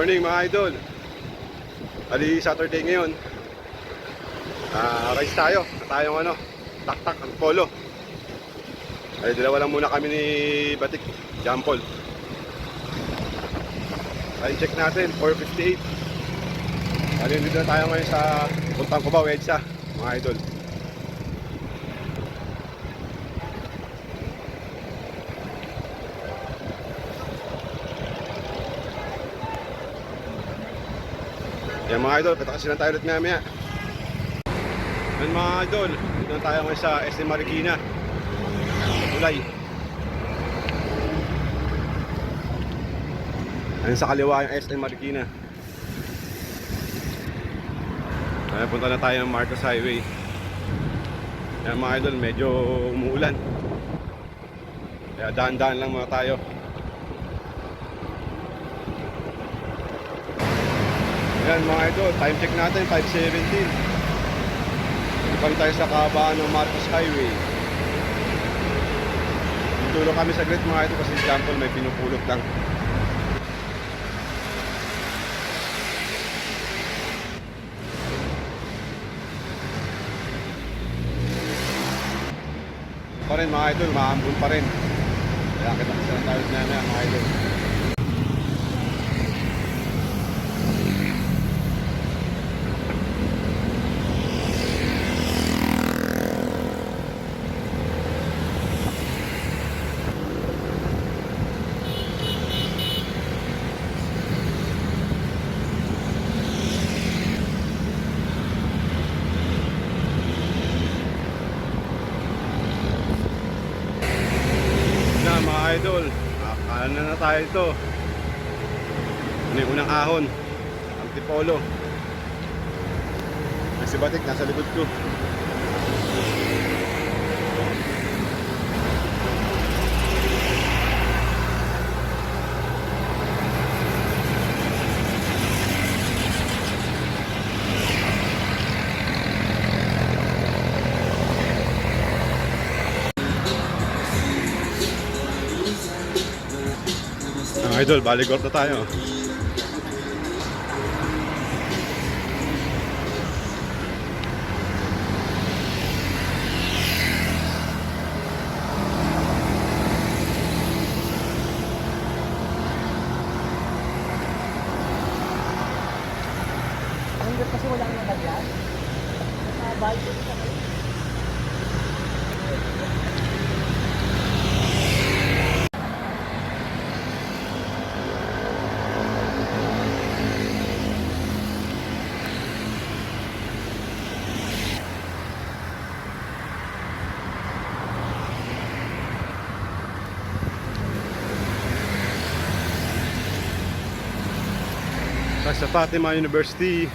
Morning mga idol. Ali Saturday ngayon. Ah, race tayo. Tayong ano, taktak ang polo. Ay, dalawa lang muna kami ni Batik, Jampol. Time check natin, 4.58. Ano dito na tayo ngayon sa Puntang Cubao, EDSA, mga idol. Yan mga idol, patakasin lang tayo ulit maya maya. Yan mga idol, dito na tayo ngayon sa SM Marikina. Tulay. Ayun sa kaliwa yung SM Marikina. Ayan, punta na tayo ng Marcos Highway. Yan mga idol, medyo umuulan. Kaya dahan-dahan lang muna tayo. Ayan mga idol, time check natin, 5.17. Ibang tayo sa kabaan ng Marcos Highway. Tutulong kami sa grid mga idol kasi si Jampol may pinupulot lang. pa rin mga idol, maambun pa rin. Kaya kita kasi lang tayo na mga idol. na mga idol. Akalan na na tayo ito. Ano unang ahon? Antipolo. May si Batik nasa likod ko Mga idol, baligor na tayo Sa Fatima University.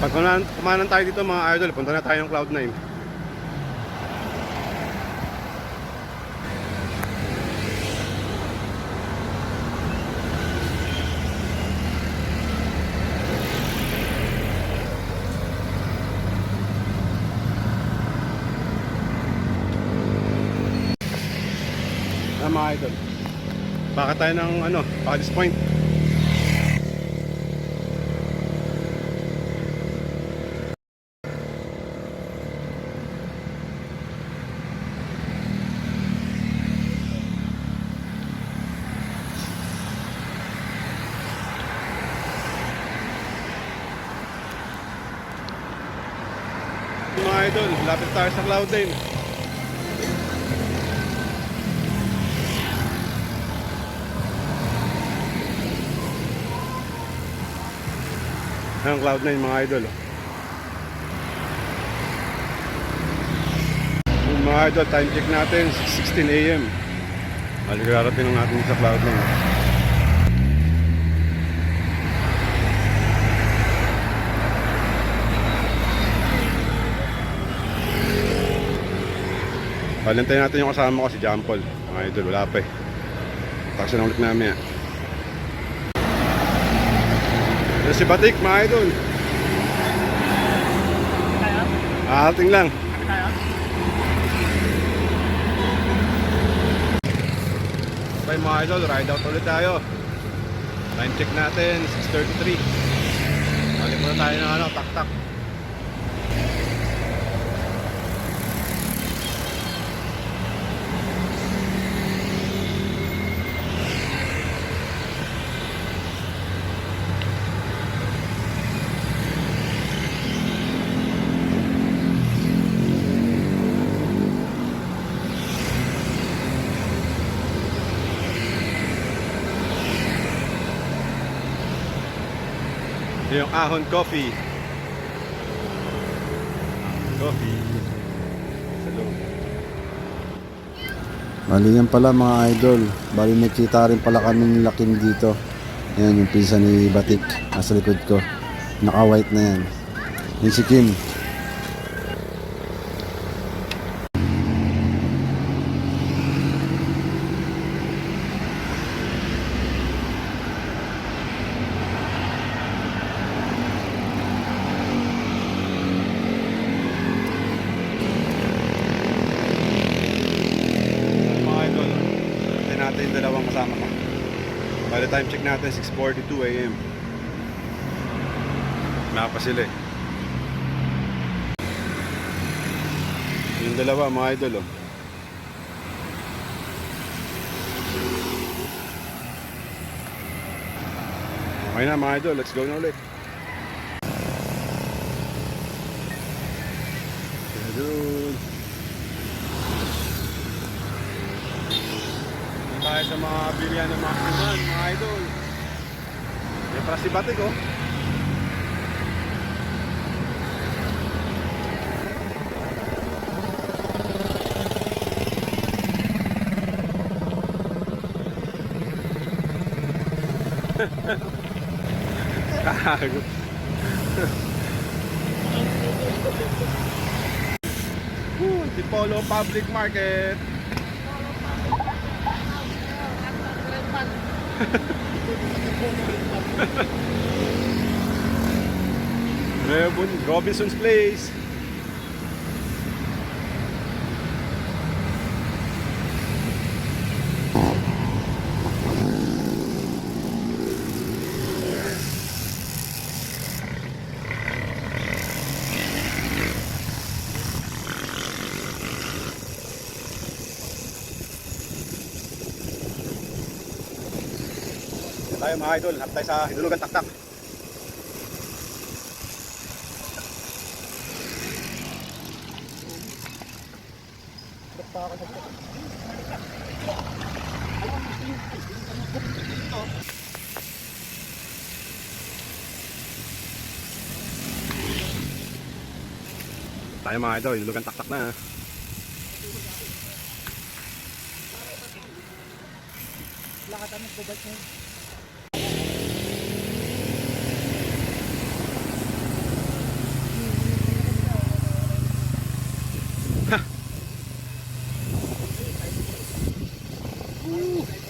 Pag kumanan, tayo dito mga idol, punta na tayo ng Cloud9 Ah, idol. Baka tayo ng ano, Palace Point. Mga idol, lapit tayo sa Cloud9. Ang Cloud9 mga idol. oh. Yung mga idol, time check natin, 16 a.m. Maligarating lang natin sa Cloud9. Balantayin natin yung kasama ko si Jampol. Mga idol, wala pa eh. Na ulit namin yan. Yan si Batik, mga idol. Ah, ating lang. Okay mga idol, ride out ulit tayo. Time check natin, 6.33. Balik muna tayo ng ano, tak-tak. Yung Ahon Coffee. Coffee. Sa loob. Bali yan pala mga idol. Bali nakita rin pala kaming lakim dito. Yan yung pinsa ni Batik. Nasa likod ko. Naka-white na yan. Yung si Kim. Mga idol, natin natin yung dalawang kasama ko. Bali time check natin, 6.42 a.m. Wala pa sila eh. Yung dalawa mga idol oh. Okay na mga idol, let's go na ulit. Ayun. Doon tayo sa mga bilihan ng mga kriman, mga idol. May para si Batik oh. Kago. Tipolo Public Market. Rebon, Robinson's Place. Tayo mga idol, hap tayo sa Hinulugan Taktak. Tayo mga idol, Hinulugan Taktak na. Lakatan ng kubat mo. Tayo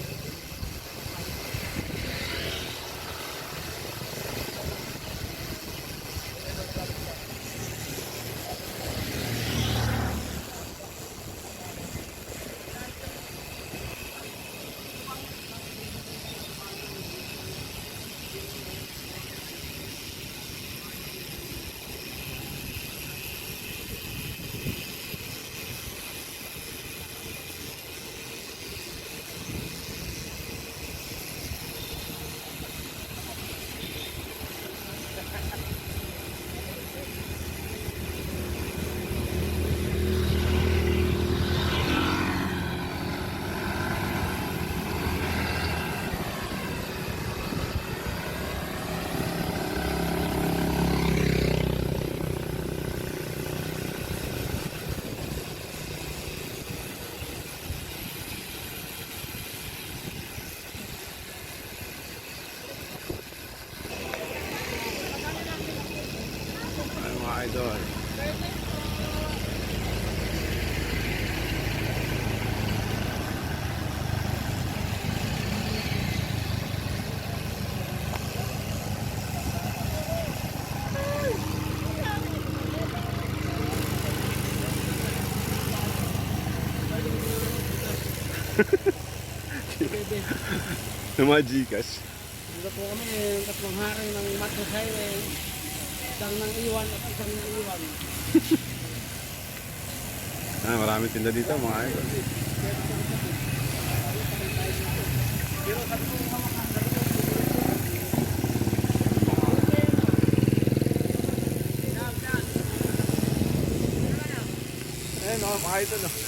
doon. ng mga Gcash. Dito po kami, tatlong hari ng Macro Highway. Isang ng iwan at isang ng iwan. Ah, maraming tinda dito mga idol. Ayun oh, mga idol oh.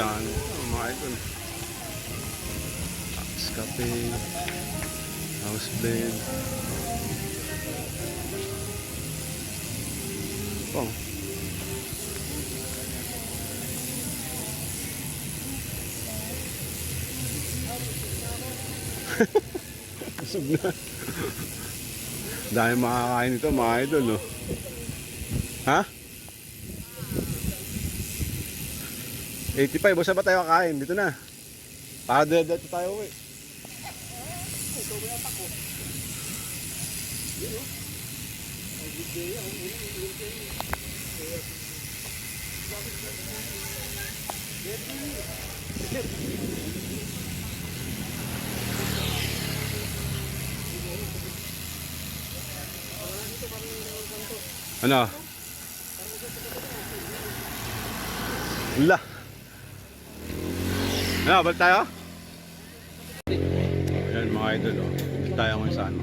Tindahan oh, mga idol. Axe Cafe, House Blade. Oh. Busog na. Dahil makakain ito mga idol, no? Ha? 85, basta ba tayo kakain? Dito na. Para dito tayo uwi. Ano? Wala. Ano, balik tayo? Ayan mga idol, oh. Balik tayo ngayon sa ano.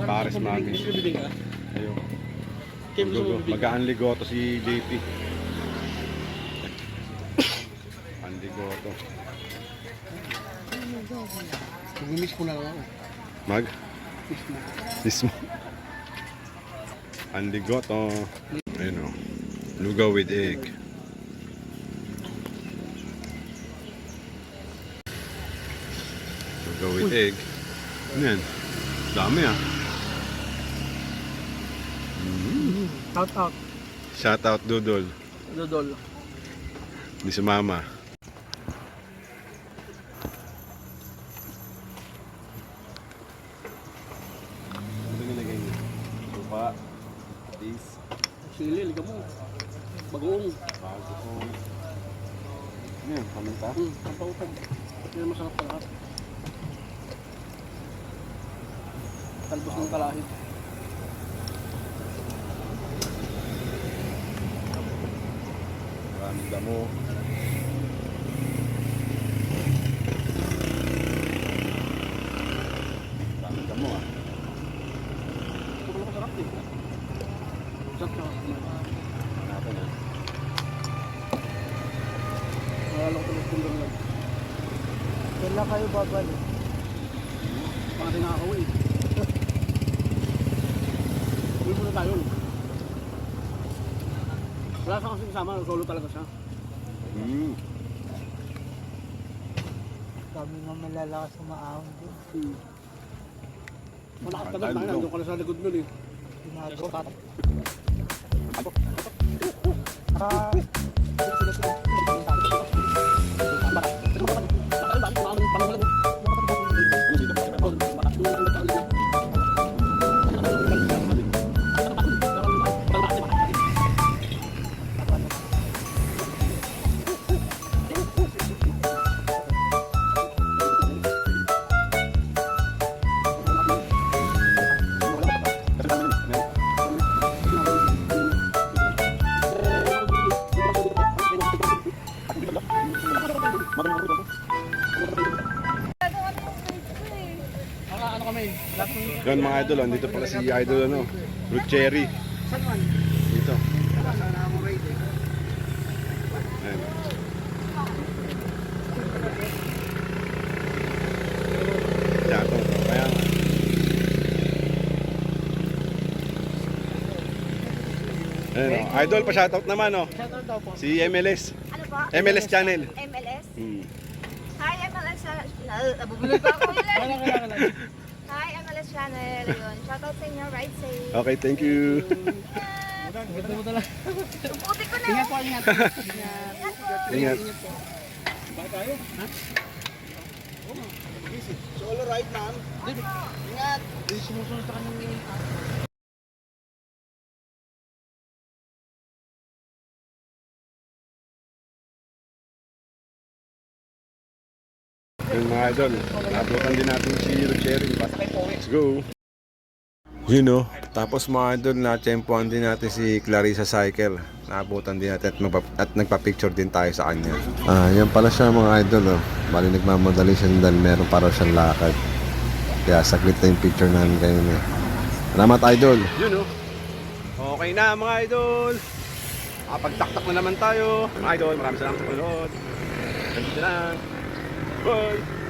Paris Magis. Ayun. Go, go. Mag-aanligoto si JP. Anligoto. Mag-miss ko na lang ako. Mag? Miss mo. Mismo. Anligoto. Ayun o. Lugaw with egg. With egg. Ano yan? Dami ah. Shout out. Shout out Dudol. Dodol. Di si Mama. Ano nilagay niyo? Supa. Patis. Sili, liga mo. Bagoong. Bago ko. Ano yan? Paminta? Hmm, ang pautag. Yan masarap sa Talbos ng kalahit. Maraming damo. Maraming damo ah. Ito pala masarap din. Sarap sa Natin ah. Nalala ko tulos kong. Kailan kayo babalik? Baka din nakakauwi. Uwi muna tayo. Wala sa kasi kasama, solo talaga siya. Hmm. Kami nga malalakas sa maahon din. Hmm. Malakas ka doon. Nandun ka na sa likod nun eh. Ginagawa. Ah, Ah, Yan mga idol, oh. dito pala si idol ano, Fruit Cherry. Dito. Eh? Ayan. Yato. Kaya nga. Ayan, oh. Idol, pa-shoutout naman, oh. Shoutout daw po. Si MLS. Ano po? MLS channel. MLS? Hmm. Hi, MLS. Nabubulol pa ako ulit. Wala, wala, wala. Channel. Yun. Shoutout sa inyo. Ride safe. Okay, thank you. Puti ko na. Ingat po, ingat. Ingat. Ingat. Bye tayo. Ha? Solo ride, ma'am. Ingat. Sumusunod sa kanyang mga idol, nabutan din natin si Rochery. Let's go. You know, tapos mga idol, na-tempohan din natin si Clarissa Cycle. Naabutan din natin at, magpa- at nagpa-picture din tayo sa kanya. Ah, yan pala siya mga idol, oh. Bali nagmamadali siya dahil meron pa raw siyang lakad. Kaya saglit na yung picture namin kayo na. Salamat idol! Yun know. Okay na mga idol. Kapagtaktak na naman tayo. Mga idol, maraming salamat sa panonood. Ganito na lang. Bye!